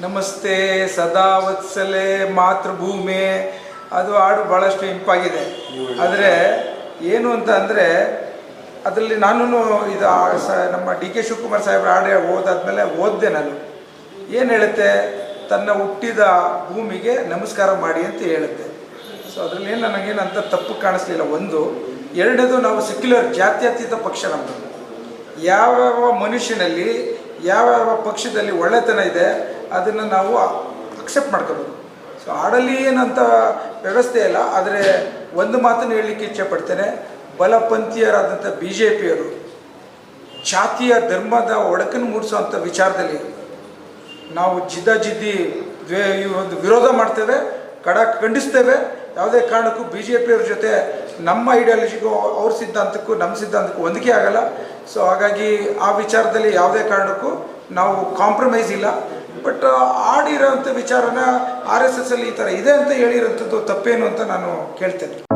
ನಮಸ್ತೆ ಸದಾ ವತ್ಸಲೆ ಮಾತೃಭೂಮಿ. ಅದು ಹಾಡು ಭಾಳಷ್ಟು ಇಂಪಾಗಿದೆ. ಆದರೆ ಏನು ಅಂತ ಅಂದರೆ ಅದರಲ್ಲಿ ನಾನು ಇದು ನಮ್ಮ ಡಿ ಕೆ ಶಿವಕುಮಾರ್ ಸಾಹೇಬ್ರ ಹಾಡು ಓದಾದ್ಮೇಲೆ ಓದಿದೆ ನಾನು. ಏನು ಹೇಳುತ್ತೆ? ತನ್ನ ಹುಟ್ಟಿದ ಭೂಮಿಗೆ ನಮಸ್ಕಾರ ಮಾಡಿ ಅಂತ ಹೇಳುತ್ತೆ. ಸೊ ಅದರಲ್ಲಿ ನನಗೇನು ಅಂತ ತಪ್ಪು ಕಾಣಿಸ್ಲಿಲ್ಲ. ಒಂದು, ಎರಡನೇದು ನಾವು ಸೆಕ್ಯುಲರ್ ಜಾತ್ಯತೀತ ಪಕ್ಷ ನಮ್ಮದು ಯಾವ್ಯಾವ ಮನುಷ್ಯನಲ್ಲಿ ಯಾವ್ಯಾವ ಪಕ್ಷದಲ್ಲಿ ಒಳ್ಳೆತನ ಇದೆ, ಅದನ್ನು ನಾವು ಅಕ್ಸೆಪ್ಟ್ ಮಾಡ್ಕೋಬೇಕು ಸೊ ಹಾಡಲ್ಲಿ ಏನಂತ ವ್ಯವಸ್ಥೆ ಇಲ್ಲ, ಆದರೆ ಒಂದು ಮಾತನ್ನು ಹೇಳಲಿಕ್ಕೆ ಇಚ್ಛೆ ಪಡ್ತೇನೆ. ಬಲಪಂಥೀಯರಾದಂಥ ಬಿ ಜೆ ಪಿಯವರು ಜಾತಿಯ ಧರ್ಮದ ಒಡಕನ್ನು ಮೂಡಿಸುವಂಥ ವಿಚಾರದಲ್ಲಿ ನಾವು ಜಿದ್ದ ಜಿದ್ದಿ ದ್ವೇ ಒಂದು ವಿರೋಧ ಮಾಡ್ತೇವೆ ಕಡ ಖಂಡಿಸ್ತೇವೆ. ಯಾವುದೇ ಕಾರಣಕ್ಕೂ ಬಿ ಜೆ ಪಿಯವ್ರ ಜೊತೆ ನಮ್ಮ ಐಡಿಯಾಲಜಿಗೂ ಅವ್ರ ಸಿದ್ಧಾಂತಕ್ಕೂ, ನಮ್ಮ ಸಿದ್ಧಾಂತಕ್ಕೂ ಹೊಂದಿಕೆ ಆಗಲ್ಲ. ಸೊ ಹಾಗಾಗಿ ಆ ವಿಚಾರದಲ್ಲಿ ಯಾವುದೇ ಕಾರಣಕ್ಕೂ ನಾವು ಕಾಂಪ್ರಮೈಸ್ ಇಲ್ಲ. ಬಟ್ ಆಡಿರೋಂಥ ವಿಚಾರನ ಆರ್ ಎಸ್ ಎಸ್ ಅಲ್ಲಿ ಈ ಥರ ಇದೆ ಅಂತ ಹೇಳಿರೋಂಥದ್ದು ತಪ್ಪೇನು ಅಂತ ನಾನು ಕೇಳ್ತೇನೆ.